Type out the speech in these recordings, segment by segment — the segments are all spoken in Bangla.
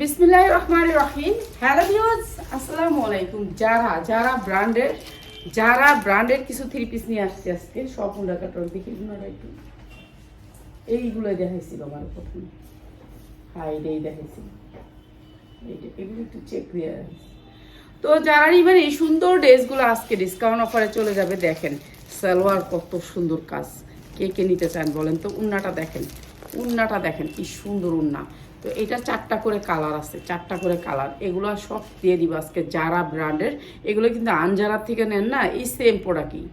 বিসমিল্লাহ রহমান রহিম। হ্যালো ভিউয়ার্স, আসসালামু আলাইকুম। যারা যারা ব্র্যান্ডের যারা ব্র্যান্ডের কিছু থ্রি পিস নিয়ে আসছে আজকে সব উন্ডা কাটার দেখি একটু এইগুলো দেখাইছিল আমার প্রথমে। হাই এই দেখাইছিল এইটা এগুলো একটু চেক দিয়ে তো যারা নিবেন এই সুন্দর ড্রেসগুলো আজকে ডিসকাউন্ট অফারে চলে যাবে, দেখেন সালোয়ার কত সুন্দর কাজ। কে কে নিতে চান বলেন তো? উন্নাটা দেখেন উন্নাটা দেখেন, কি সুন্দর উন্না। তো এটা চারটা করে কালার আছে, চারটা করে কালার। এগুলো সব দিয়ে দিব আজকে যারা ব্র্যান্ডের। এগুলো কিন্তু আনজারার থেকে নেন না, এই সেম প্রোডাক্টই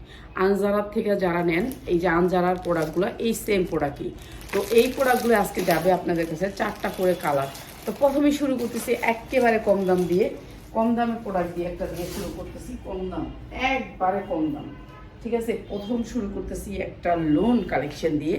আনজারার থেকে যারা নেন, এই যে আনজারার প্রোডাক্টগুলো এই সেম প্রোডাক্টই তো এই প্রোডাক্টগুলো আজকে যাবে আপনাদের কাছে চারটা করে কালার। তো প্রথমে শুরু করতেছি একেবারে কম দাম দিয়ে। কম দামের প্রোডাক্ট দিয়ে একটা দিয়ে শুরু করতেছি কম দাম, একবারে কম দাম। ঠিক আছে? প্রথম শুরু করতেছি একটা লোন কালেকশন দিয়ে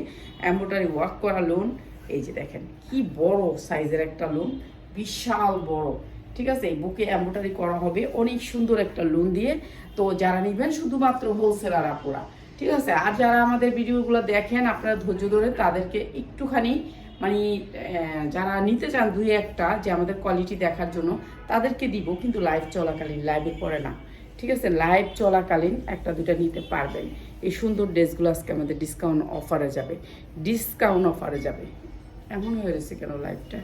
এম্ব্রয়ডারি ওয়ার্ক করা লোন এই যে দেখেন, কি বড় সাইজের একটা লোন বিশাল বড়। ঠিক আছে? এই বুকে এম্ব্রয়ডারি করা হবে, অনেক সুন্দর একটা লোন দিয়ে। তো যারা নেবেন, শুধুমাত্র হোলসেলার আপুরা ঠিক আছে? আর যারা আমাদের ভিডিওগুলো দেখেন, আপনারা ধৈর্য ধরে তাদেরকে একটুখানি মানে যারা নিতে চান দুই একটা, যে আমাদের কোয়ালিটি দেখার জন্য, তাদেরকে দিব, কিন্তু লাইভ চলাকালীন লাইভে পড়ে না। ঠিক আছে? লাইভ চলাকালীন একটা দুটা নিতে পারবেন। এই সুন্দর ড্রেসগুলো আজকে আমাদের ডিসকাউন্ট অফারে যাবে। ডিসকাউন্ট অফারে যাবে। এমন হয়ে গেছে কেন লাইভটা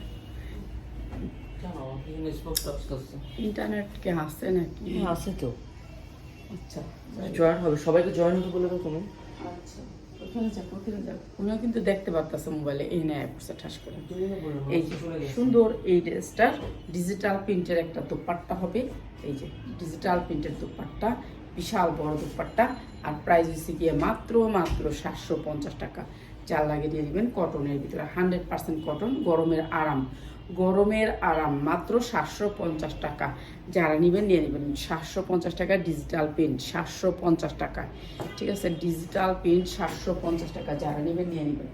ইন্টারনেট কে আসছে নাকি? হ্যাঁ, আছে তো। আচ্ছা জয়েন হবে। সবাইকে জয়েন হতে বলে তো তুমি। আচ্ছা ওখানে ওখানে কিন্তু দেখতে পারতেছে মোবাইলে এই নেয় পড়ছে ঠাস করে। এই সুন্দর এই ড্রেসটার ডিজিটাল প্রিন্টের একটা দোপাট্টা হবে। এই যে ডিজিটাল প্রিন্টের দোপাট্টা বিশাল বড় দোপাট্টা। আর প্রাইস হচ্ছে গিয়ে মাত্র মাত্র সাতশো পঞ্চাশ টাকা। চাল লাগিয়ে দিয়ে দিবেন কটনের ভিতরে। হান্ড্রেড পার্সেন্ট কটন, গরমের আরাম। গরমের আরাম, মাত্র সাতশো পঞ্চাশ টাকা। যারা নেবেন, নিয়ে নেবেন। সাতশো পঞ্চাশ টাকা ডিজিটাল পেন্ট সাতশো পঞ্চাশ টাকা। ঠিক আছে? ডিজিটাল পেন্ট সাতশো পঞ্চাশ টাকা। যারা নেবেন, নিয়ে নেবেন।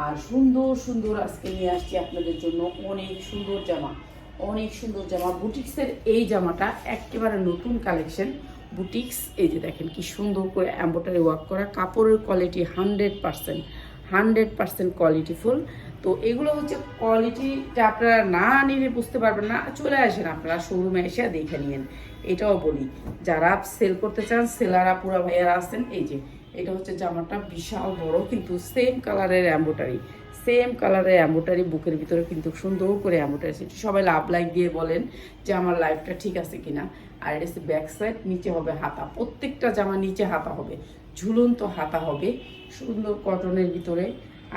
আর সুন্দর সুন্দর আজকে নিয়ে আসছি আপনাদের জন্য অনেক সুন্দর জামা। অনেক সুন্দর জামা। বুটিক্সের এই জামাটা একেবারে নতুন কালেকশন। বুটিক্স, এই যে দেখেন কি সুন্দর করে এম্বোটারি ওয়ার্ক করা। কাপড়ের quality hundred percent. Hundred percent কোয়ালিটিফুল তো এগুলো হচ্ছে কোয়ালিটিটা আপনারা না নিলে বুঝতে পারবেন না। চলে আসেন আপনারা শোরুমে এসে দেখে নিন এটাও বলি, যারা সেল করতে চান সেলারা পুরা ভাইয়ারা আছেন, এই যে, এটা হচ্ছে জামাটা বিশাল বড় কিন্তু সেম কালারের এম্বোটারি সেম কালারের এম্বোটারি বুকের ভিতরে কিন্তু সুন্দর করে এম্বোটারি সবাই লাভ লাইক দিয়ে বলেন যে আমার লাইফটা ঠিক আছে কিনা। আর এটা হচ্ছে ব্যাক সাইড নিচে হবে হাতা। প্রত্যেকটা জামা নিচে হাতা হবে। ঝুলন্ত হাতা হবে, সুন্দর কটনের ভিতরে।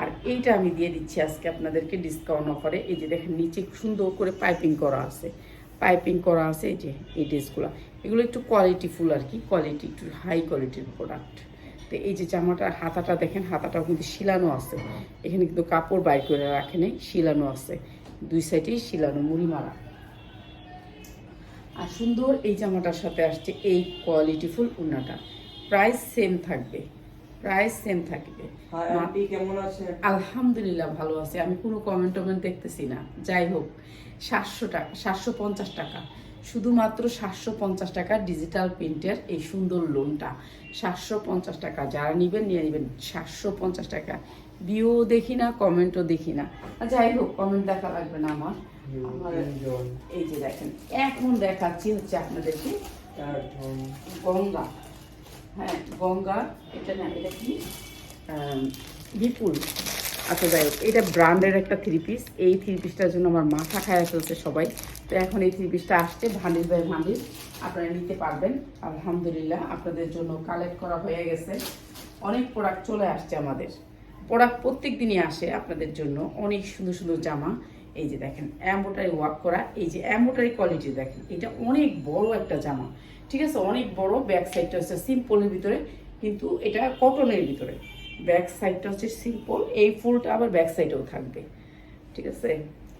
আর এইটা আমি দিয়ে দিচ্ছি আজকে আপনাদেরকে ডিসকাউন্ট অফারে এই যে দেখেন, নিচে সুন্দর করে পাইপিং করা আছে। পাইপিং করা আছে এই যে, এই ড্রেসগুলো। এগুলো একটু কোয়ালিটিফুল আর কি কোয়ালিটি একটু হাই কোয়ালিটির প্রোডাক্ট তো এই যে জামাটার হাতাটা দেখেন, হাতাটাও কিন্তু শিলানো আছে। এখানে কিন্তু কাপড় বাইর করে রাখে নেই, শিলানো আছে। দুই সাইডেই শিলানো মুড়ি মারা আর সুন্দর এই জামাটার সাথে আসছে এই কোয়ালিটিফুল উন্নাটা। প্রাইস সেম থাকবে। প্রাইস সেম থাকবে। কেমন আছেন? আলহামদুলিল্লাহ ভালো আছে। আমি কোনো কমেন্ট টমেন্ট দেখতেছি না। যাই হোক সাতশো টাকা সাতশো পঞ্চাশ টাকা। শুধুমাত্র সাতশো পঞ্চাশ টাকা ডিজিটাল প্রিন্টের এই সুন্দর লোনটা সাতশো পঞ্চাশ টাকা যারা নেবেন নিয়ে নেবেন। সাতশো পঞ্চাশ টাকা। ভিউ দেখি না কমেন্টও দেখি না। যাই হোক কমেন্ট দেখা লাগবে না আমার। আমার এই যে দেখেন এখন দেখাচ্ছি হচ্ছে আপনাদেরকে গঙ্গা। হ্যাঁ গঙ্গা, এটা না, এটা কি? বিপুল। আচ্ছা যাই হোক, এটা ব্র্যান্ডের একটা থ্রি পিস এই থ্রি পিসটার জন্য আমার মাথা খায়া ফেলছে সবাই। তো এখন এই থ্রি পিসটা আসছে ভান্ডিল বাই ভান্ডিল আপনারা নিতে পারবেন। আলহামদুলিল্লাহ, আপনাদের জন্য কালেক্ট করা হয়ে গেছে। অনেক প্রোডাক্ট চলে আসছে আমাদের। প্রোডাক্ট প্রত্যেক দিনই আসে আপনাদের জন্য। অনেক সুন্দর সুন্দর জামা। এই যে দেখেন অ্যাম্বোটারি ওয়ার্ক করা। এই যে অ্যাম্বোটারি কোয়ালিটি দেখেন, এটা অনেক বড় একটা জামা। ঠিক আছে, অনেক বড় ব্যাক সাইডটা হচ্ছে সিম্পলের ভিতরে, কিন্তু এটা কটনের ভিতরে। ব্যাক সাইডটা হচ্ছে সিম্পল এই ফুলটা আবার ব্যাক সাইডেও থাকবে। ঠিক আছে?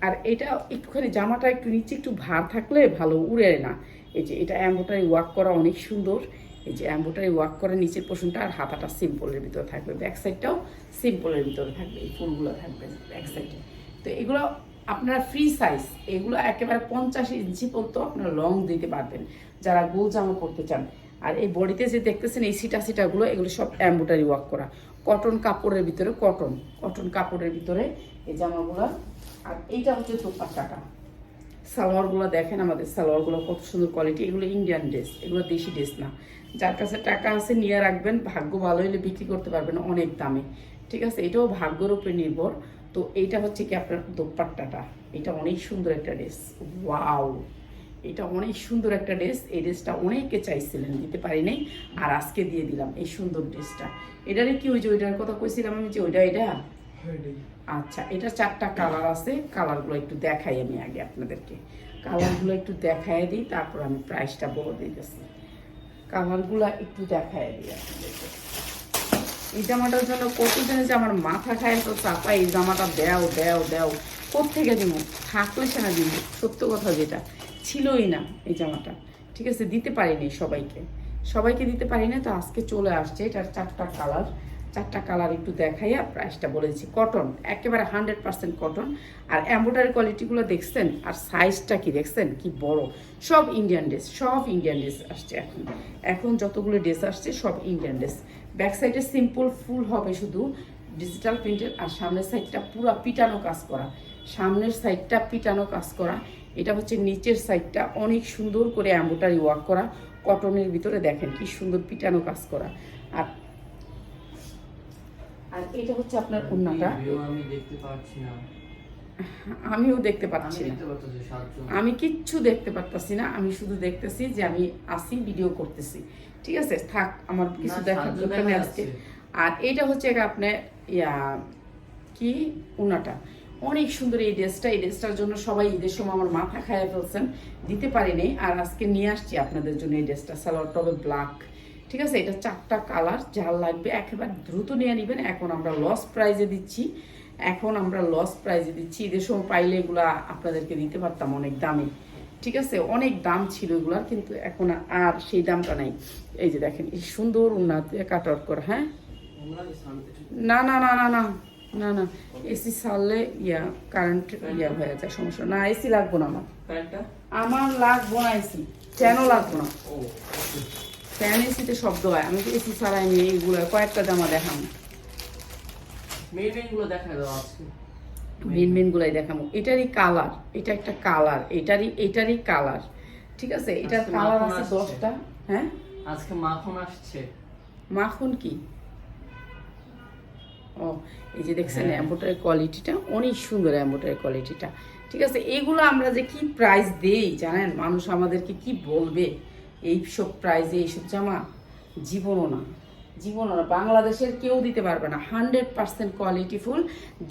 আর এটা একটুখানি জামাটা একটু নিচে একটু ভার থাকলে ভালো, উড়ে না। এই যে এটা অ্যাম্বোটারি ওয়ার্ক করা অনেক সুন্দর। এই যে অ্যাম্বোটারি ওয়ার্ক করা নিচের পোর্শনটা আর হাতাটা সিম্পলের ভিতরে থাকবে। ব্যাক সাইডটাও সিম্পলের ভিতরে থাকবে, এই ফুলগুলো থাকবে ব্যাক সাইডে তো এগুলো আপনারা ফ্রি সাইজ এগুলো একেবারে পঞ্চাশ ইঞ্চি পর্যন্ত আপনারা লং দিতে পারবেন, যারা গোল জামা পরতে চান। আর এই বডিতে যে দেখতেছেন, এই সিটা সিটাগুলো এগুলো সব অ্যাম্বোটারি ওয়ার্ক করা। কটন কাপড়ের ভিতরে কটন কটন কাপড়ের ভিতরে এই জামাগুলো। আর এইটা হচ্ছে দোপাট্টাটা। সালোয়ারগুলো দেখেন আমাদের, সালোয়ারগুলো কত সুন্দর কোয়ালিটি এগুলো ইন্ডিয়ান ড্রেস এগুলো দেশি ড্রেস না। যার কাছে টাকা আছে নিয়ে রাখবেন, ভাগ্য ভালো হলে বিক্রি করতে পারবেন অনেক দামে। ঠিক আছে, এটাও ভাগ্যের উপরে নির্ভর। তো এইটা হচ্ছে কি আপনার দোপাট্টাটা। এটা অনেক সুন্দর একটা ড্রেস। ওয়াও! এটা অনেক সুন্দর একটা ড্রেস। এই ড্রেসটা অনেকে চাইছিলেন দিতে পারি নাই। আর আজকে দিয়ে দিলাম এই সুন্দর ড্রেসটা। এটারে কি ওই যে ওইটার কথা কইছিলাম আমি যে ওইটা এটা? আচ্ছা এটা চারটা কালার আছে। কালারগুলো একটু দেখাই আমি আগে আপনাদেরকে। কালারগুলো একটু দেখাই দিই তারপর আমি প্রাইসটা বলে দিতেছি। কালারগুলো একটু দেখাই দিই আপনাদেরকে। এই জামাটার জন্য কতদিনে যে আমার মাথা খায় তো চাপা, এই জামাটা দেও দেও দেও। কোথেকে দিব থাকলে সেনা দিব সত্য কথা যেটা। ছিলই না এই জামাটা। ঠিক আছে, দিতে পারিনি সবাইকে। সবাইকে দিতে পারি না তো আজকে চলে আসছে। এটার চারটা কালার। চারটা কালার একটু দেখাইয়া প্রাইসটা বলে দিচ্ছি। কটন একেবারে হান্ড্রেড পার্সেন্ট কটন আর এম্ব্রয়ডারি কোয়ালিটিগুলো দেখছেন? আর সাইজটা কি দেখছেন? কি বড়। সব ইন্ডিয়ান ড্রেস সব ইন্ডিয়ান ড্রেস আসছে এখন। এখন যতগুলো ড্রেস আসছে, সব ইন্ডিয়ান ড্রেস ব্যাক সাইডে সিম্পল ফুল হবে শুধু। ডিজিটাল প্রিন্টের আর সামনের সাইডটা পুরো পিটানো কাজ করা। সামনের সাইডটা পিটানো কাজ করা। এটা হচ্ছে নিচের সাইডটা অনেক সুন্দর করে এম্ব্রয়ডারি ওয়ার্ক করা। কটনের ভিতরে দেখেন কি সুন্দর পিটানো কাজ করা। আর আর এটা হচ্ছে আপনার উন্নাটা আমি দেখতে পাচ্ছি না। আমিও দেখতে পাচ্ছি না। আমি কিচ্ছু দেখতে পারতাছি না। আমি শুধু দেখতেছি যে আমি আসি ভিডিও করতেছি। ঠিক আছে থাক আমার কিছু দেখার দরকার নেই আজকে। আর এটা হচ্ছে আপনার ইয়া কি? উনাটা। অনেক সুন্দর এই ড্রেসটা এই ড্রেসটার জন্য সবাই ঈদের সময় আমার মাথা খাইয়া ফেলছেন। দিতে পারিনি আর আজকে নিয়ে আসছি আপনাদের জন্য এই ড্রেসটা সালোয়ার টবে ব্ল্যাক ঠিক আছে এটা চারটা কালার যার লাগবে একেবারে দ্রুত নিয়ে নেবেন। এখন আমরা লস প্রাইজে দিচ্ছি। এখন আমরা লস প্রাইজে দিচ্ছি। ঈদের সময় পাইলে এগুলা আপনাদেরকে দিতে পারতাম অনেক দামে। ঠিক আছে অনেক দাম ছিল এগুলার কিন্তু এখন আর সেই দামটা নাই। এই যে দেখেন এই সুন্দর উন্নত কাট আউট করা হ্যাঁ? না না না না না না না এসি সারলে ইয়া কারেন্ট ইয়া হয়ে যায় সমস্যা না এসি লাগবো না আমার। আমার লাগবো না এসি কেন লাগবো না। ও ফ্যান এসিতে শব্দ হয় আমি তো এসি ছাড়াই নিয়ে এইগুলো কয়েকটা জামা দেখাম। গুলো দেখা দাও আজকে। মেন মেন গুলাই দেখাবো এটারই কালার এটা একটা কালার এটারই এটারই কালার ঠিক আছে? এটার কালার আছে। দশটা হ্যাঁ? আজকে মাখন আসছে। মাখন কি? ও এই যে দেখছেন। অ্যাম্বোটারের কোয়ালিটিটা অনেক সুন্দর অ্যাম্বোটারের কোয়ালিটিটা ঠিক আছে? এগুলো আমরা যে কি প্রাইস দেই জানেন? মানুষ আমাদেরকে কি বলবে? এই এইসব প্রাইজে এইসব জামা জীবনও না। জীবনও না বাংলাদেশের কেউ দিতে পারবে না। হান্ড্রেড পার্সেন্ট কোয়ালিটিফুল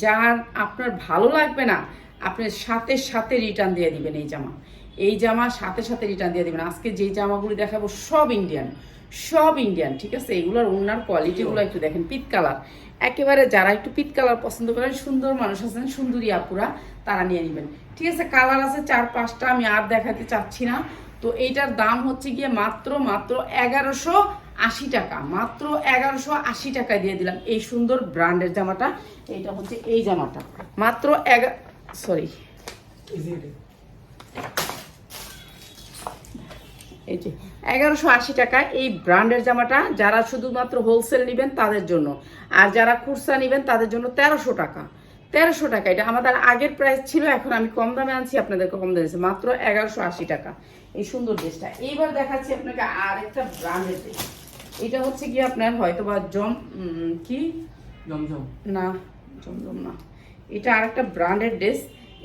যার আপনার ভালো লাগবে না, আপনি সাথে সাথে রিটার্ন দিয়ে দিবেন এই জামা। এই জামা সাথে সাথে রিটার্ন দিয়ে দিবেন। আজকে যেই জামাগুলি দেখাবো সব ইন্ডিয়ান সব ইন্ডিয়ান ঠিক আছে? এগুলোর ওনার কোয়ালিটিগুলো একটু দেখেন, পিত কালার। একেবারে যারা একটু পিত কালার পছন্দ করেন, সুন্দর মানুষ আছেন, সুন্দরী আপুরা, তারা নিয়ে নেবেন। ঠিক আছে, কালার আছে চার পাঁচটা, আমি আর দেখাতে চাচ্ছি না। তো এইটার দাম হচ্ছে গিয়ে মাত্র মাত্র এগারোশো আশি টাকা, মাত্র এগারোশো আশি টাকায় দিয়ে দিলাম। এই সুন্দর ব্র্যান্ডের জামাটা এইটা হচ্ছে এই জামাটা। মাত্র এগা সরি এই যে, এগারোশো আশি টাকা এই ব্র্যান্ডের জামাটা, যারা শুধুমাত্র হোলসেল নেবেন তাদের জন্য। আর যারা খুচরা নেবেন তাদের জন্য তেরোশো টাকা। তেরোশো টাকা, এটা আমাদের আগের প্রাইস ছিল, এখন আমি কম দামে আনছি, আপনাদেরকে কম দামে মাত্র এগারোশো আশি টাকা। এই সুন্দর ড্রেসটা এইবার দেখাচ্ছি আপনাকে আর একটা ব্র্যান্ডের ড্রেস এটা হচ্ছে কি আপনার হয়তো বা জম কি? জমজম। না জমজম না। এটা আর একটা ব্র্যান্ডের ড্রেস।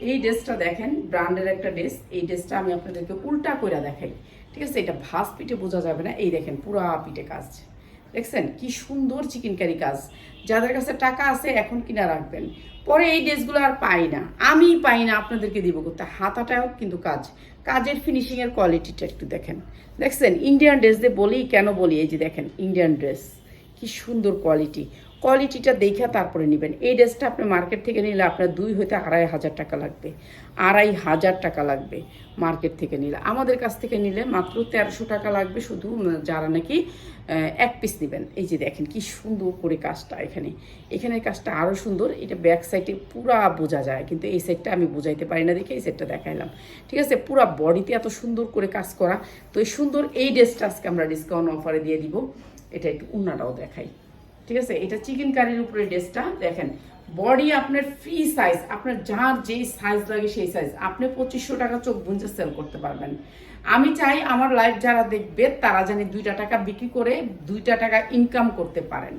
এই ড্রেসটা দেখেন ব্র্যান্ডের একটা ড্রেস। এই ড্রেসটা আমি আপনাদেরকে উল্টা করে দেখাই। ঠিক আছে এটা ভাস পিঠে বোঝা যাবে না। এই দেখেন পুরা পিঠে কাজ। দেখছেন? কি সুন্দর চিকেন কারি কাজ। যাদের কাছে টাকা আছে, এখন কিনা রাখবেন। পরে এই ড্রেসগুলো আর পাই না। আমি পাই না, আপনাদেরকে দিব করতে হাতাটাও কিন্তু কাজ। কাজের ফিনিশিংয়ের কোয়ালিটিটা একটু দেখেন। দেখছেন? ইন্ডিয়ান ড্রেস দিয়ে বলি, কেন বলি? এই যে দেখেন ইন্ডিয়ান ড্রেস কি সুন্দর কোয়ালিটি কোয়ালিটিটা দেখে তারপরে নেবেন। এই ড্রেসটা আপনি মার্কেট থেকে নিলে আপনার দুই হইতে আড়াই হাজার টাকা লাগবে। আড়াই হাজার টাকা লাগবে মার্কেট থেকে নিলে। আমাদের কাছ থেকে নিলে মাত্র তেরোশো টাকা লাগবে শুধু যারা নাকি এক পিস নেবেন। এই যে দেখেন কি সুন্দর করে কাজটা এখানে। এখানে কাজটা আরও সুন্দর। এটা ব্যাক সাইডে পুরা বোঝা যায়। কিন্তু এই সাইডটা আমি বোঝাইতে পারি না দেখে এই সাইডটা দেখাইলাম। ঠিক আছে? পুরা বডিতে এত সুন্দর করে কাজ করা। তো এই সুন্দর এই ড্রেসটা আজকে আমরা ডিসকাউন্ট অফারে দিয়ে দিব। এটা একটু উন্নাটাও দেখাই। ঠিক আছে? এটা চিকেন কারির উপরে ড্রেসটা দেখেন। বডি আপনার ফ্রি সাইজ আপনার যার যেই সাইজ লাগে সেই সাইজ আপনি পঁচিশশো টাকা চোখ বুঞ্জে সেল করতে পারবেন। আমি চাই আমার লাইফ যারা দেখবে তারা জানি দুইটা টাকা বিক্রি করে দুইটা টাকা ইনকাম করতে পারেন।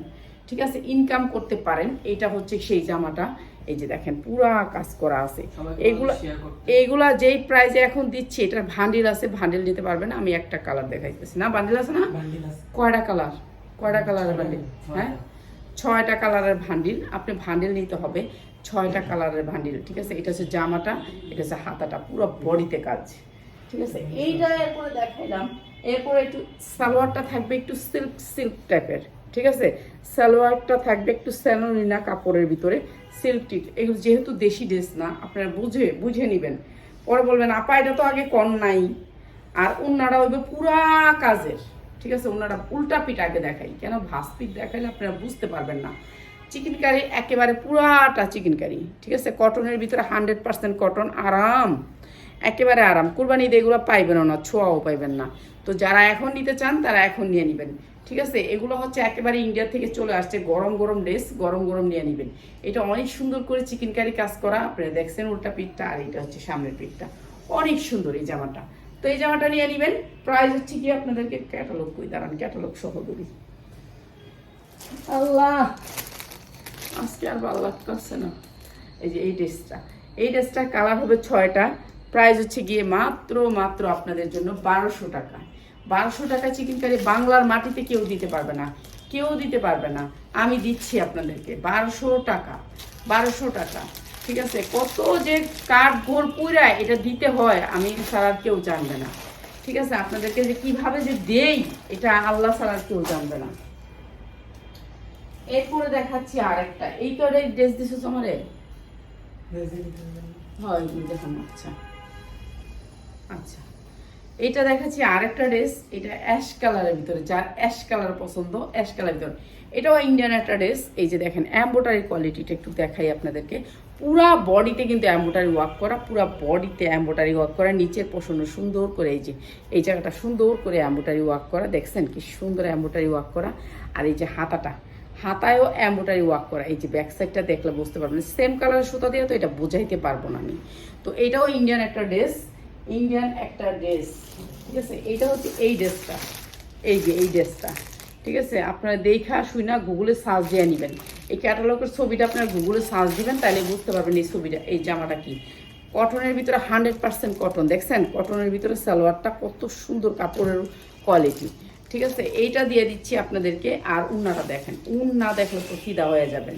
ঠিক আছে? ইনকাম করতে পারেন। এটা হচ্ছে সেই জামাটা। এই যে দেখেন পুরা কাজ করা আছে। এগুলো এইগুলা যেই প্রাইজে এখন দিচ্ছি এটার ভান্ডিল আছে ভান্ডিল নিতে পারবেন। আমি একটা কালার দেখাইতেছি। না ভান্ডিল আছে না? কয়টা কালার কয়টা কালারের ভান্ডিল হ্যাঁ? ছয়টা কালারের ভান্ডিল আপনি ভান্ডিল নিতে হবে। ছয়টা কালারের ভান্ডিল ঠিক আছে? এটা হচ্ছে জামাটা এটা হচ্ছে হাতাটা পুরো বডিতে কাজ। ঠিক আছে? এইটা এরপরে দেখাইলাম। এরপরে একটু সালোয়ারটা থাকবে একটু সিল্ক সিল্ক টাইপের ঠিক আছে? সালোয়ারটা থাকবে একটু স্যালোনিনা কাপড়ের ভিতরে সিল্ক টিট এগুলো যেহেতু দেশি ড্রেস না আপনারা বুঝে বুঝে নেবেন। পরে বলবেন আপা এটা তো আগে কম নাই। আর উন্নারা হইবে পুরা কাজের। ঠিক আছে, ওনারা উল্টা পিঠ আগে দেখাই। কেন? ভাস পিঠ দেখাইলে আপনারা বুঝতে পারবেন না। চিকেন কারি একেবারে পুরাটা চিকেন কারি ঠিক আছে? কটনের ভিতরে হান্ড্রেড পার্সেন্ট কটন, আরাম। একেবারে আরাম। কুরবানি ঈদে এগুলো পাইবেন না, ছোঁয়াও পাইবেন না। তো যারা এখন নিতে চান, তারা এখন নিয়ে নেবেন। ঠিক আছে? এগুলো হচ্ছে একেবারে ইন্ডিয়া থেকে চলে আসছে, গরম গরম ড্রেস, গরম গরম নিয়ে নেবেন। এটা অনেক সুন্দর করে চিকেন কারি কাজ করা, আপনারা দেখছেন উল্টা পিঠটা, আর এটা হচ্ছে সামনের পিঠটা। অনেক সুন্দর এই জামাটা। তো এই জামাটা নিয়ে নেবেন। প্রাইস হচ্ছে কি আপনাদেরকে ক্যাটালগ কই দাঁড়ান ক্যাটালগ সহ দেবি আল্লাহ, আজকে আর ভালো লাগতেছে না। এই যে এই ড্রেসটা, এই ড্রেসটার কালার হবে ছয়টা। প্রাইস হচ্ছে গিয়ে মাত্র মাত্র আপনাদের জন্য বারোশো টাকা। বারোশো টাকা চিকেন কারি বাংলার মাটিতে কেউ দিতে পারবে না। কেউ দিতে পারবে না। আমি দিচ্ছি আপনাদেরকে বারোশো টাকা বারোশো টাকা। ঠিক আছে, কত যে কাঠ ঘোর পুরা এটা দিতে হয়, আমি ছাড়া কেউ জানবে না। ঠিক আছে, আপনাদেরকে যে কীভাবে যে দেই, এটা আল্লাহ ছাড়া আর কেউ জানবে না। এরপরে দেখাচ্ছি আরেকটা। এই তো ড্রেস দিছো তোমারে? দেখুন আচ্ছা। আচ্ছা। এটা দেখাচ্ছি আরেকটা ড্রেস, এটা অ্যাশ কালারের ভিতরে, যার অ্যাশ কালার পছন্দ, অ্যাশ কালারের ভিতরে। এটাও ইন্ডিয়ান একটা ড্রেস, এই যে দেখেন অ্যাম্বোটারি কোয়ালিটিটা একটু দেখাই আপনাদেরকে। পুরা বডিতে কিন্তু অ্যাম্বোটারি ওয়ার্ক করা, পুরা বডিতে অ্যাম্বোটারি ওয়ার্ক করা, নিচের পোষণ সুন্দর করে এই যে, এই জায়গাটা সুন্দর করে অ্যাম্বোটারি ওয়ার্ক করা, দেখছেন কি সুন্দর অ্যাম্বোটারি ওয়ার্ক করা, আর এই যে হাতাটা, হাতায়ও এম্বোটারি ওয়ার্ক করা, এই যে ব্যাক সাইডটা দেখলে বুঝতে পারবেন সেম কালারের সুতা দিয়ে তো এটা বোঝাইতে পারব না আমি। তো এটাও ইন্ডিয়ান একটা ড্রেস ইন্ডিয়ান একটা ড্রেস ঠিক আছে? এইটা হচ্ছে এই ড্রেসটা এই যে এই ড্রেসটা ঠিক আছে? আপনারা দেখা শুই না গুগলে সার্চ দিয়ে নেবেন। এই ক্যাটালগের ছবিটা আপনারা গুগলে সার্চ দিবেন, তাহলে বুঝতে পারবেন এই ছবিটা, এই জামাটা কি। কটনের ভিতরে হান্ড্রেড পার্সেন্ট কটন দেখছেন? কটনের ভিতরে সালোয়ারটা কত সুন্দর কাপড়ের কোয়ালিটি ঠিক আছে? এইটা দিয়ে দিচ্ছি আপনাদেরকে, আর উন্নাটা দেখেন। উন না দেখলে তো ফিদা হয়ে যাবেন।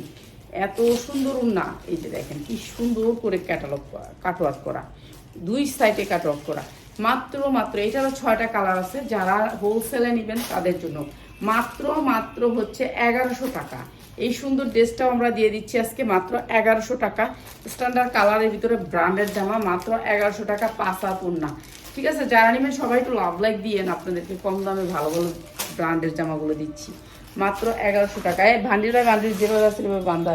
এত সুন্দর উন্না। এই যে দেখেন, কি সুন্দর করে ক্যাটালগ কাটওয়ার্ক করা। দুই সাইডে কাটওয়ার্ক করা। মাত্র মাত্র, এটারও ছয়টা কালার আছে। যারা হোলসেলে নেবেন, তাদের জন্য। মাত্র মাত্র হচ্ছে এগারোশো টাকা। এই সুন্দর ড্রেসটাও আমরা দিয়ে দিচ্ছি আজকে মাত্র এগারোশো টাকা। স্ট্যান্ডার্ড কালারের ভিতরে ব্র্যান্ডের জামা মাত্র এগারোশো টাকা পাশা হাত ঠিক আছে, যারা নেবেন সবাই একটু লাভ লাইক দিয়েন আপনাদেরকে কম দামে ভালো ভালো ব্র্যান্ডের জামাগুলো দিচ্ছি। মাত্র এগারোশো টাকা। টাকায় ভান্ডিরা, ভান্ডির যেভাবে আছে সেভাবে বান্ধা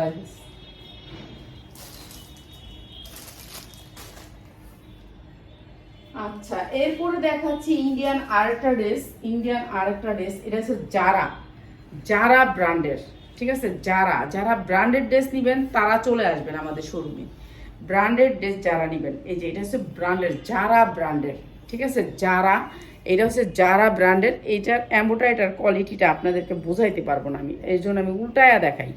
আচ্ছা এরপরে দেখাচ্ছি ইন্ডিয়ান আরেকটা ড্রেস ইন্ডিয়ান আরেকটা ড্রেস এটা হচ্ছে জারা জারা ব্র্যান্ডের ঠিক আছে? যারা যারা ব্র্যান্ডেড ড্রেস নেবেন, তারা চলে আসবেন আমাদের শোরুমে ব্র্যান্ডেড ড্রেস যারা নেবেন, এই যে এটা হচ্ছে ব্র্যান্ডের যারা ব্র্যান্ডের ঠিক আছে? যারা, এটা হচ্ছে যারা ব্র্যান্ডের এইটার অ্যাম্বোটাইটার কোয়ালিটিটা আপনাদেরকে বোঝাইতে পারব না আমি এই জন্য আমি উল্টায়া দেখাই।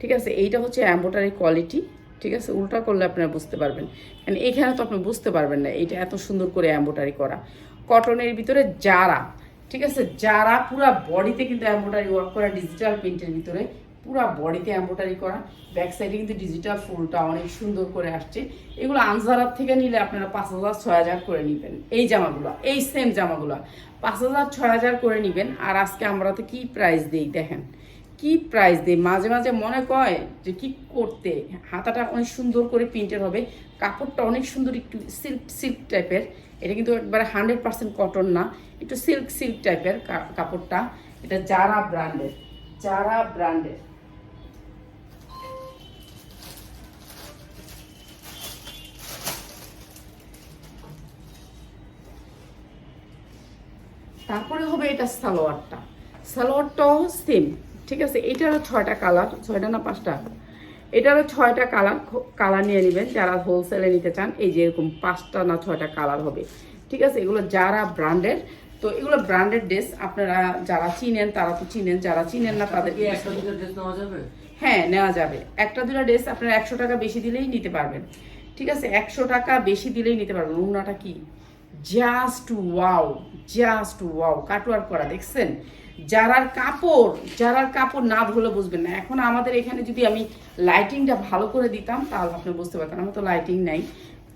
ঠিক আছে? এইটা হচ্ছে অ্যাম্বোটারি কোয়ালিটি ঠিক আছে? উল্টা করলে আপনারা বুঝতে পারবেন। কারণ এখানে তো আপনি বুঝতে পারবেন না এটা এত সুন্দর করে অ্যাম্বোটারি করা। কটনের ভিতরে যারা, ঠিক আছে? যারা পুরা বডিতে কিন্তু এম্ব্রয়ডারি ওয়ার্ক করা ডিজিটাল প্রিন্টের ভিতরে পুরা বডিতে এম্ব্রয়ডারি করা। ব্যাক সাইডে কিন্তু ডিজিটাল ফুলটা অনেক সুন্দর করে আসছে। এগুলো আনজারার থেকে নিলে আপনারা পাঁচ হাজার, ছয় হাজার করে নেবেন। এই জামাগুলো, এই সেম জামাগুলো। পাঁচ হাজার, ছয় হাজার করে নেবেন। আর আজকে আমরা তো কি প্রাইস দিই দেখেন? কি প্রাইস দিই মাঝে মাঝে মনে কয় যে কি করতে? হাতাটা অনেক সুন্দর করে প্রিন্টের হবে। কাপড়টা অনেক সুন্দর একটু সিল্ক সিল্ক টাইপের এটা কিন্তু একবারে হান্ড্রেড পার্সেন্ট কটন না, একটু সিল্ক সিল্ক টাইপের কাপড়টা। এটা জারা ব্র্যান্ডের জারা ব্র্যান্ডের তারপরে হবে এটা সালোয়ারটা। সালোয়ারটাও সেম ঠিক আছে এটারও ছয়টা কালার ছয়টা না পাঁচটা? এটারও ছয়টা কালার কালার নিয়ে নেবেন যারা হোলসেলে নিতে চান এই যে এরকম পাঁচটা না ছয়টা কালার হবে। ঠিক আছে এগুলো যারা ব্র্যান্ডের তো এগুলো ব্র্যান্ডেড ড্রেস আপনারা যারা চিনেন তারা তো চিনেন যারা চিনেন না তাদের কি দুটো ড্রেস নেওয়া যাবে? হ্যাঁ নেওয়া যাবে। একটা দুটো ড্রেস আপনারা একশো টাকা বেশি দিলেই নিতে পারবেন। ঠিক আছে একশো টাকা বেশি দিলেই নিতে পারবেন। উন্নাটা কি? Just wow just wow cutwork করা দেখছেন? যারার কাপড় যারার কাপড় না ধরলে বুঝবেন না। এখন আমাদের এখানে যদি আমি লাইটিংটা ভালো করে দিতাম, তাহলে আপনি বুঝতে পারতেন। আমার তো লাইটিং নাই,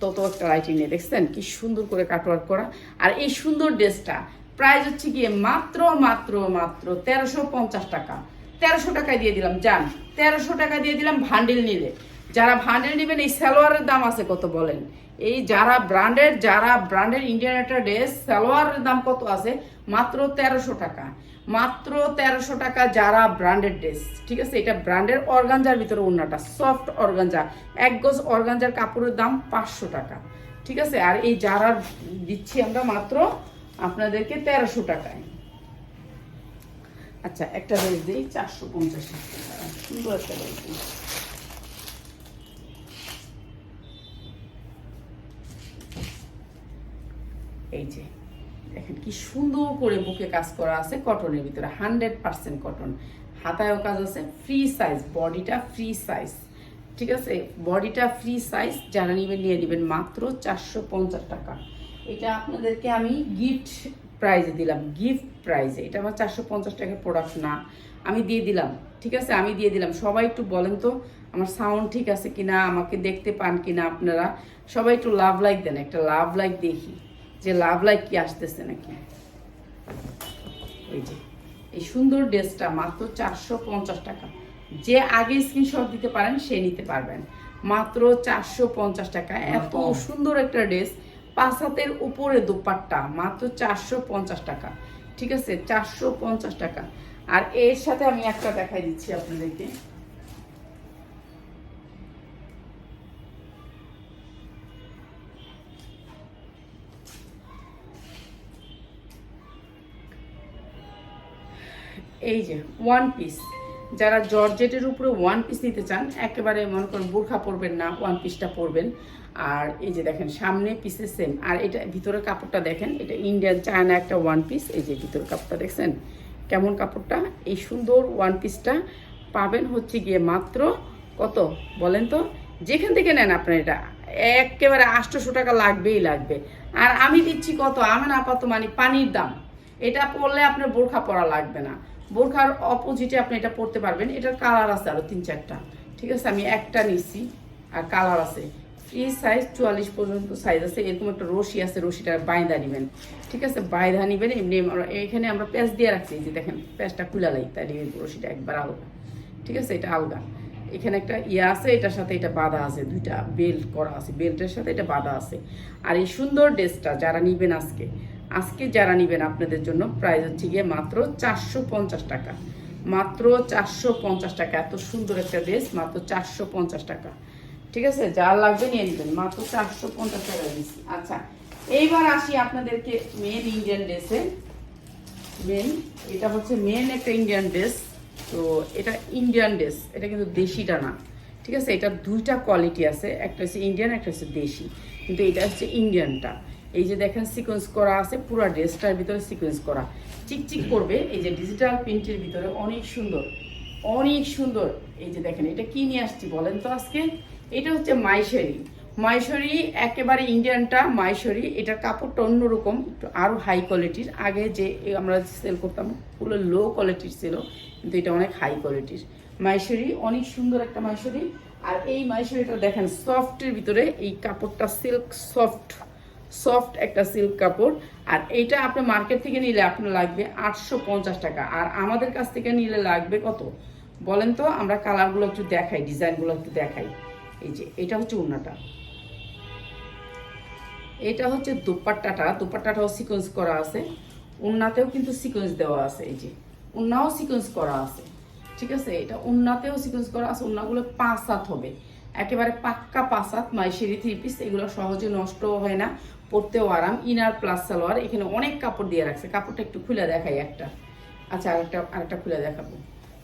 তত একটা লাইটিং নেই। দেখছেন? কি সুন্দর করে কাটওয়ার্ক করা। আর এই সুন্দর ড্রেসটা প্রাইস হচ্ছে গিয়ে মাত্র মাত্র মাত্র তেরোশো পঞ্চাশ টাকা। তেরোশো টাকায় দিয়ে দিলাম, যান। তেরোশো টাকা দিয়ে দিলাম ভান্ডেল নিলে। যারা ভান্ডেল নেবেন, এই সালোয়ারের দাম আছে কত বলেন? এই যারা ব্র্যান্ডের যারা ব্র্যান্ডের ইন্ডিয়ান একটা ড্রেস সালোয়ারের দাম কত আছে? মাত্র তেরোশো টাকা। মাত্র তেরোশো টাকা যারা ব্র্যান্ডেড ড্রেস ঠিক আছে? এটা ব্র্যান্ডের অর্গানজার ভিতরে ওড়নাটা সফট অর্গানজা এক গজ অর্গানজার কাপড়ের দাম পাঁচশো টাকা, ঠিক আছে? আর এই যারা দিচ্ছি আমরা মাত্র আপনাদেরকে তেরোশো টাকায়। আচ্ছা একটা ড্রেস দিই, চারশো পঞ্চাশ সুন্দর একটা ড্রেস দিই। এই যে দেখেন কি সুন্দর করে বুকে কাজ করা আছে কটনের ভিতরে, হান্ড্রেড পার্সেন্ট কটন। হাতায়ও কাজ আছে, ফ্রি সাইজ, বডিটা ফ্রি সাইজ। ঠিক আছে? বডিটা ফ্রি সাইজ, যারা নেবেন নিয়ে নেবেন মাত্র চারশো পঞ্চাশ টাকা। এটা আপনাদেরকে আমি গিফট প্রাইজে দিলাম, গিফট প্রাইজে। এটা আমার চারশো পঞ্চাশ টাকার প্রোডাক্ট না, আমি দিয়ে দিলাম। ঠিক আছে? আমি দিয়ে দিলাম। সবাই একটু বলেন তো, আমার সাউন্ড ঠিক আছে কিনা, আমাকে দেখতে পান কিনা আপনারা? সবাই একটু লাভ লাইক দেন, একটা লাভ লাইক দেখি। যে লাভ লাইক কি আসতেছে নাকি? এই যে এই সুন্দর ড্রেসটা মাত্র চারশো পঞ্চাশ টাকা। যে আগে স্ক্রিনশট দিতে পারেন সে নিতে পারবেন। মাত্র চারশো পঞ্চাশ টাকা। এত সুন্দর একটা ড্রেস। পাঁচ হাতের উপরে দোপাট্টা মাত্র চারশো পঞ্চাশ টাকা। ঠিক আছে? চারশো পঞ্চাশ টাকা। আর এর সাথে আমি একটা দেখাই দিচ্ছি আপনাদেরকে। এই যে ওয়ান পিস যারা জর্জেটের উপরে ওয়ান পিস নিতে চান, একেবারে মনে করেন বোরখা পরবেন না ওয়ান পিসটা পরবেন। আর এই যে দেখেন, সামনে পিসে সেম আর এটা ভিতরের কাপড়টা দেখেন, এটা ইন্ডিয়ান চায়না একটা ওয়ান পিস এই যে ভিতরের কাপড়টা দেখছেন, কেমন কাপড়টা? এই সুন্দর ওয়ান পিসটা পাবেন হচ্ছে গিয়ে মাত্র কত? বলেন তো? যেখান থেকে নেন আপনার এটা। একেবারে আটশোশো টাকা লাগবেই লাগবে। আর আমি দিচ্ছি কত? আমার আপাত মানে পানির দাম। এটা পরলে আপনার বোরখা পরা লাগবে না। বোরখার অপোজিটে আপনি এটা পরতে পারবেন। এটার কালার আছে আরও তিন, চারটা। ঠিক আছে? আমি একটা নিচ্ছি আর কালার আছে। ফ্রি সাইজ চুয়াল্লিশ পর্যন্ত সাইজ আছে। এরকম একটা রশি আছে, রশিটা বাইন্দা নিবেন। ঠিক আছে? বাইধা নিবেন, এমনি এখানে আমরা প্যাচ দিয়ে রাখছি। যে দেখেন প্যাচটা খুলালাই তাই রশিটা একবার আলগা। ঠিক আছে? এটা আলগা। এখানে একটা ইয়ে আছে, এটার সাথে এটা বাঁধা আছে। দুইটা বেল্ট করা আছে। বেল্টের সাথে এটা বাঁধা আছে। আর এই সুন্দর ড্রেসটা যারা নিবেন আজকে আজকে যারা নিবেন আপনাদের জন্য প্রাইস হচ্ছে গিয়ে মাত্র চারশো পঞ্চাশ টাকা। মাত্র চারশো পঞ্চাশ টাকা। এত সুন্দর একটা ড্রেস মাত্র চারশো পঞ্চাশ টাকা। ঠিক আছে? যা লাগবে নিয়ে নেবেন। মাত্র চারশো পঞ্চাশ টাকা দিচ্ছি। আচ্ছা এইবার আসি আপনাদেরকে মেন ইন্ডিয়ান ড্রেসে মেন এটা হচ্ছে মেন একটা ইন্ডিয়ান ড্রেস তো এটা ইন্ডিয়ান ড্রেস এটা কিন্তু দেশিটা না। ঠিক আছে? এটা দুইটা কোয়ালিটি আছে। একটা হচ্ছে ইন্ডিয়ান একটা হচ্ছে দেশি। কিন্তু এটা হচ্ছে ইন্ডিয়ানটা এই যে দেখেন সিকোয়েন্স করা আছে, পুরো ড্রেসটার ভিতরে সিকোয়েন্স করা। চিকচিক করবে, এই যে ডিজিটাল প্রিন্টের ভিতরে অনেক সুন্দর অনেক সুন্দর। এই যে দেখেন, এটা কি নিয়ে আসছি বলেন তো আজকে? এটা হচ্ছে মাইশারি। মাইশরি একেবারে ইন্ডিয়ানটা মাইশরি, এটার কাপড়টা অন্যরকম, একটু আরও হাই কোয়ালিটির আগে যে আমরা সেল করতাম, পুরো লো কোয়ালিটির ছিল, কিন্তু এটা অনেক হাই কোয়ালিটির মাইশরি, অনেক সুন্দর একটা মাইশরি। আর এই মাইশরিটা দেখেন সফটের ভিতরে এই কাপড়টা সিল্ক সফট সফট একটা সিল্ক কাপড়। আর এইটা আপনি মার্কেট থেকে নিলে আপনার লাগবে আটশো পঞ্চাশ টাকা। আর আমাদের কাছ থেকে নিলে লাগবে কত? বলেন তো, আমরা কালারগুলো একটু দেখাই ডিজাইনগুলো একটু দেখাই। এই যে, এটা হচ্ছে উন্নাটা। এটা হচ্ছে দুপাট্টাটা। দুপাট্টাটাও সিকোয়েন্স করা আছে। উন্নাতেও কিন্তু সিকোয়েন্স দেওয়া আছে। এই যে, উন্নাও সিকোয়েন্স করা আছে। ঠিক আছে? এটা উন্নাতেও সিকোয়েন্স করা আছে। উন্নাগুলো পাঁচ হাত হবে। একেবারে পাক্কা পাঁচ হাত, মাইশেরি থ্রি পিস এগুলো সহজে নষ্টও হয় না। পরতেও আরাম। ইনার প্লাস সালোয়ার, এখানে অনেক কাপড় দিয়ে রাখছে। কাপড়টা একটু খুলে দেখাই একটা। আচ্ছা আরেকটা আরেকটা খুলে দেখাবো।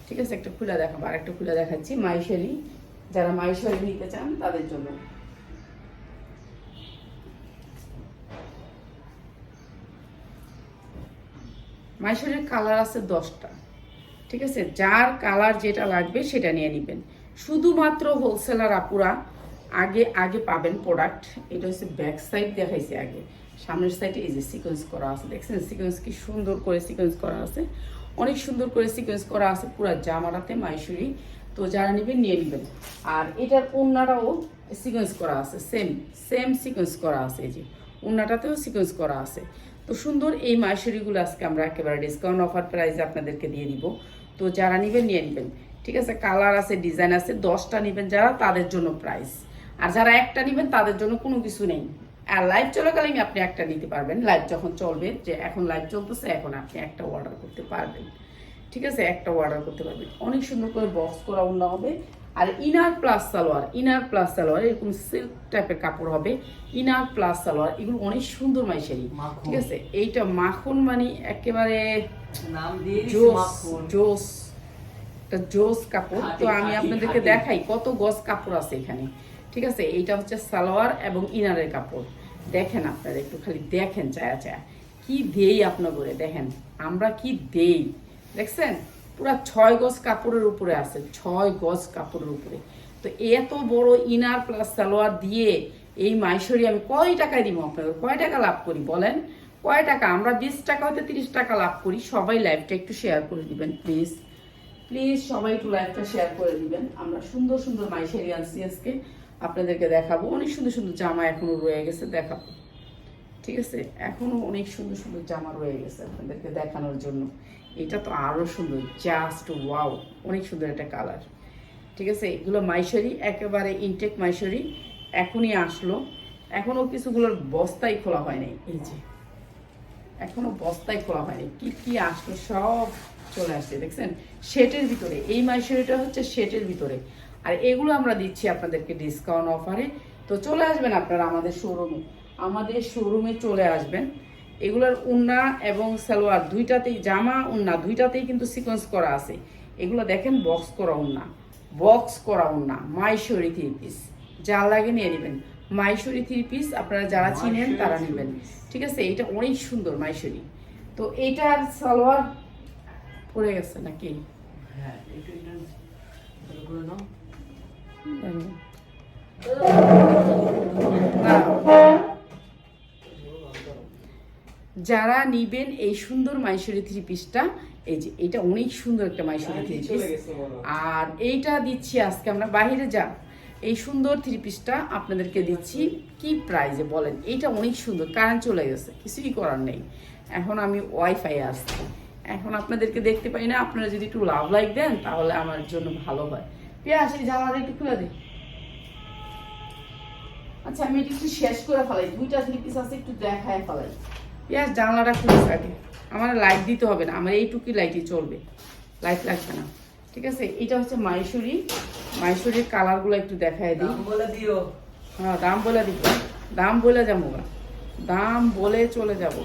ঠিক আছে, একটা খুলে দেখাবো, আরেকটা খুলে দেখাচ্ছি। মাইশেরি যারা মাইশারি নিতে চান, তাদের জন্য। মাইশারির কালার আছে দশটা। ঠিক আছে, যার কালার যেটা লাগবে সেটা নিয়ে নেবেন। শুধুমাত্র হোলসেলার আপুরা আগে আগে পাবেন প্রোডাক্ট এটা হচ্ছে ব্যাক সাইড দেখাইছে আগে। সামনের সাইডে এই যে সিকোয়েন্স করা আছে, দেখছেন? সিকোয়েন্স কি সুন্দর করে সিকোয়েন্স করা আছে। অনেক সুন্দর করে সিকোয়েন্স করা আছে পুরো জামাটাতে মাইশুরি তো যারা নেবেন, নিয়ে নেবেন। আর এটার ওড়নাটাও সিকোয়েন্স করা আছে সেম সেম সিকোয়েন্স করা আছে এই যে। ওড়নাটাতেও সিকোয়েন্স করা আছে। তো সুন্দর এই মাইশুরিগুলো আজকে আমরা একেবারে ডিসকাউন্ট অফার প্রাইসে আপনাদেরকে দিয়ে দিব। তো যারা নেবেন, নিয়ে নেবেন। ঠিক আছে কালার আছে ডিজাইন আছে, দশটা নেবেন যারা, তাদের জন্য প্রাইস আর যারা একটা নেবেন তাদের জন্য কোনো কিছু নেই। আর লাইভ চলাকালীন আপনি একটা নিতে পারবেন। লাইভ যখন চলবে যে এখন লাইভ চলতেছে এখন আপনি একটা অর্ডার করতে পারবেন। ঠিক আছে? একটা অর্ডার করতে পারবেন। অনেক সুন্দর করে বক্স করা অন্য হবে। আর inner plus salwar inner plus salwar এরকম সিল্ক টাইপের কাপড় হবে। ইনার প্লাস সালোয়ার এগুলো অনেক সুন্দর মাইশারি। ঠিক আছে? এইটা মাখন মানে একেবারে জোস জোস। কাপড়। তো আমি আপনাদেরকে দেখাই কত গজ কাপড় আছে এখানে। ঠিক আছে? এইটা হচ্ছে সালোয়ার এবং ইনারের কাপড়। দেখেন আপনারা একটু খালি দেখেন চায়া চায়া। কি দেই আপনার করে দেখেন, আমরা কি দেই? দেখছেন? পুরা ছয় গজ কাপড়ের উপরে আছে, ছয় গজ কাপড়ের উপরে। তো এত বড় ইনার প্লাস সালোয়ার দিয়ে এই মাইশরি আমি কয় টাকায় দিব আপনাদের কয় টাকা লাভ করি বলেন? কয় টাকা? আমরা বিশ টাকা হতে তিরিশ টাকা লাভ করি। সবাই লাইভটা একটু শেয়ার করে দিবেন প্লিজ প্লিজ সবাই একটু লাইভটা শেয়ার করে দিবেন। আমরা সুন্দর সুন্দর মাইশারি আনছি আজকে। আপনাদেরকে দেখাবো। অনেক সুন্দর সুন্দর জামা এখনও রয়ে গেছে, দেখাবো। ঠিক আছে? এখনও অনেক সুন্দর সুন্দর জামা রয়ে গেছে আপনাদেরকে দেখানোর জন্য। এটা তো আরও সুন্দর জাস্ট ওয়াও অনেক সুন্দর একটা কালার ঠিক আছে? এগুলো মাইশারি, একেবারে ইনটেক মাইশারি, এখনই আসলো। এখনও কিছুগুলোর বস্তাই খোলা হয় নাই। এই যে, এখনও বস্তায় খোলা হয়নি কি কি আসলো? সব চলে আসছে, দেখছেন? শেটের ভিতরে, এই মাইশারিটা হচ্ছে শেটের ভিতরে। আর এগুলো আমরা দিচ্ছি আপনাদেরকে ডিসকাউন্ট অফারে তো চলে আসবেন আপনারা আমাদের শোরুমে আমাদের শোরুমে চলে আসবেন। এগুলোর উন্না এবং সালোয়ার দুইটাতেই জামা উন্না দুইটাতেই কিন্তু সিকোয়েন্স করা আছে। এগুলো দেখেন বক্স করা উন্না। বক্স করা উন্না। মাইশরি থ্রি পিস যা লাগে নিয়ে নেবেন। মাইশরি থ্রি পিস আপনারা যারা চিনেন তারা নেবেন। ঠিক আছে? এটা অনেক সুন্দর মাইশরি। তো এইটার সালোয়ার পড়ে গেছে নাকি? হ্যাঁ যারা নিবেন এই সুন্দর মাইশরি থ্রি পিসটা এই যে এটা অনেক সুন্দর একটা মাইশরি থ্রি পিস। আর এইটা দিচ্ছি আজকে আমরা বাইরে যা এই সুন্দর থ্রি পিসটা আপনাদেরকে দিচ্ছি। কি প্রাইজে বলেন? এইটা অনেক সুন্দর কারেন্ট চলে গেছে কিছুই করার নেই। এখন আমি ওয়াইফাই আসছি। এখন আপনাদেরকে দেখতে পাই না আপনারা যদি একটু লাভ লাইক দেন তাহলে আমার জন্য ভালো হয়। পেঁয়াজ এই জানলাটা একটু খুলে দিই। আচ্ছা আমি এটা একটু শেষ করে ফেলাই দুইটা থ্রি পিস আছে একটু দেখায় ফেলাই। পেঁয়াজ জানলাটা খুলে থাকে আমার লাইট দিতে হবে না আমার এইটুকুই লাইটই চলবে। লাইট লাগবে না। ঠিক আছে? এটা হচ্ছে মাইশুরি। মাইশুরির কালারগুলো একটু দেখায় দিই। বলে দিও। হ্যাঁ দাম বলে দিব। দাম বলে যাব দাম বলে চলে যাব।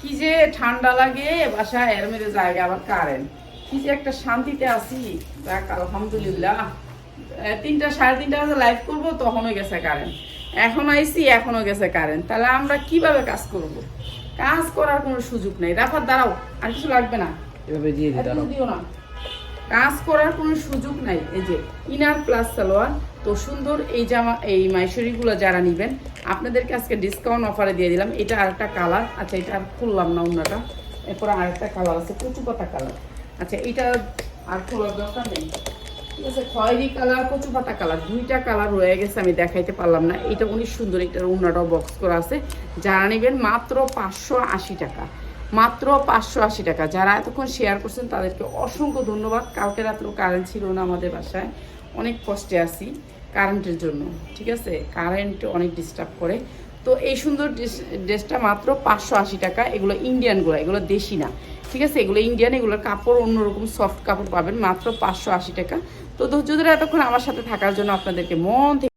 কি যে ঠান্ডা লাগে বাসায় এর মেরে জায়গা আবার কারেন্ট কি যে একটা শান্তিতে আছি। যাক আলহামদুলিল্লাহ। তিনটা সাড়ে তিনটা বাজে লাইভ করব তখনও গেছে কারেন্ট এখন আইসি এখনও গেছে কারেন্ট তাহলে আমরা কীভাবে কাজ করব? কাজ করার কোনো সুযোগ নেই। রাফার দাঁড়াও আর কিছু লাগবে না? এভাবে দিয়ে দিও না। কাজ করার কোনো সুযোগ নাই। এই যে ইনার প্লাস সালোয়ার তো সুন্দর এই জামা এই মাইশরিগুলো যারা নেবেন আপনাদেরকে আজকে ডিসকাউন্ট অফারে দিয়ে দিলাম। এটা আরেকটা কালার আচ্ছা এটা আর খুললাম না অন্যটা। এরপর আরেকটা কালার আছে কচু পাতা কালার আচ্ছা এটা আর খোলার দরকার নেই। ঠিক আছে, খয়েরি কালার, কচু পাতা কালার, দুইটা কালার রয়ে গেছে, আমি দেখাইতে পারলাম না। এটা সুন্দর বক্স করা আছে। যারা নেবেন মাত্র পাঁচশো আশি টাকা। মাত্র পাঁচশো আশি টাকা। যারা এতক্ষণ শেয়ার করছেন, তাদেরকে অসংখ্য ধন্যবাদ। কালকে রাত্রেও কারেন্ট ছিল না আমাদের বাসায়। অনেক কষ্টে আছি কারেন্টের জন্য, ঠিক আছে? কারেন্ট অনেক ডিস্টার্ব করে। তো এই সুন্দর ড্রেস- ড্রেসটা মাত্র পাঁচশো আশি টাকা। এগুলো ইন্ডিয়ানগুলো এগুলো দেশি না। ঠিক আছে, এগুলো ইন্ডিয়ান এগুলোর কাপড় অন্যরকম সফট কাপড় পাবেন, মাত্র পাঁচশো আশি টাকা। তো ধৈর্য ধরে এতক্ষণ আমার সাথে থাকার জন্য আপনাদেরকে মন থেকে